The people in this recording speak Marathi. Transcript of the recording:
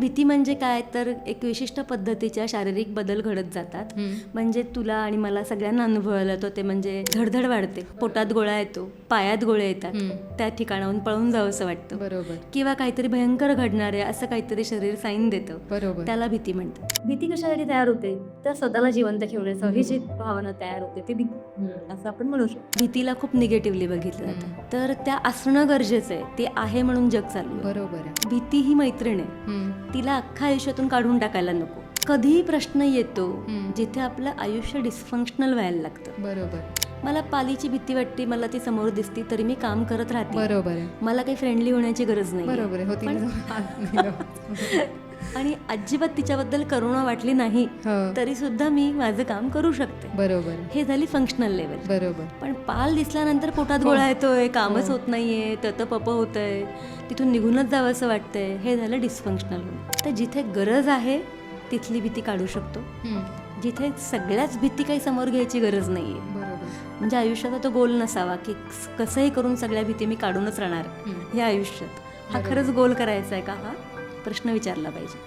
भीती म्हणजे काय? तर एक विशिष्ट पद्धतीच्या शारीरिक बदल घडत जातात. म्हणजे तुला आणि मला सगळ्यांना अनुभवायला येतो ते म्हणजे धडधड वाढते. पोटात गोळा येतो पायात गोळे येतात. त्या ठिकाणाहून पळून जावंसं वाटतं. बरोबर. किंवा काहीतरी भयंकर घडणार आहे असं काहीतरी शरीर साईन देतं. बरोबर. त्याला भीती म्हणतात. भीती कशासाठी तयार होते? तर स्वतःला जिवंत ठेवण्याचं ही जी भावना तयार होते. ती भीती. असं आपण म्हणू शकतो. भीतीला खूप निगेटिव्हली बघितलं जातं. तर त्या असणं गरजेचं आहे. ते आहे म्हणून जग चालू आहे. बरोबर आहे. भीती ही मैत्रीण आहे. तिला अख्खा आयुष्यातून काढून टाकायला नको. कधीही प्रश्न येतो. जिथे आपलं आयुष्य डिस्फंक्शनल व्हायला लागतं. बरोबर. मला पालीची भीती वाटते मला ती समोर दिसती तरी मी काम करत राहते. बरोबर मला काही फ्रेंडली होण्याची गरज नाही बरोबर आहे हो हात. आणि अजिबात तिच्याबद्दल करुणा वाटली नाही हो तरी सुद्धा मी माझं काम करू शकते बरोबर आहे. हे झाली फंक्शनल लेवल बरोबर पण पाल दिसल्यानंतर पोटात हो. गोळा येतोय कामच होत नाहीये तत पप होतंय तिथून निघूनच जावं असं वाटतंय हे झालं डिस्फंक्शनल तर जिथे गरज आहे तिथली भीती काढू शकतो. जिथे सगळ्याच भीती काही समोर घ्यायची गरज नाहीये म्हणजे आयुष्याचा तो गोल नसावा की कसंही करून सगळ्या भीती मी काढूनच राहणार हम्म. या आयुष्यात हा. खरंच गोल करायचा आहे का हा प्रश्न विचारला पाहिजे.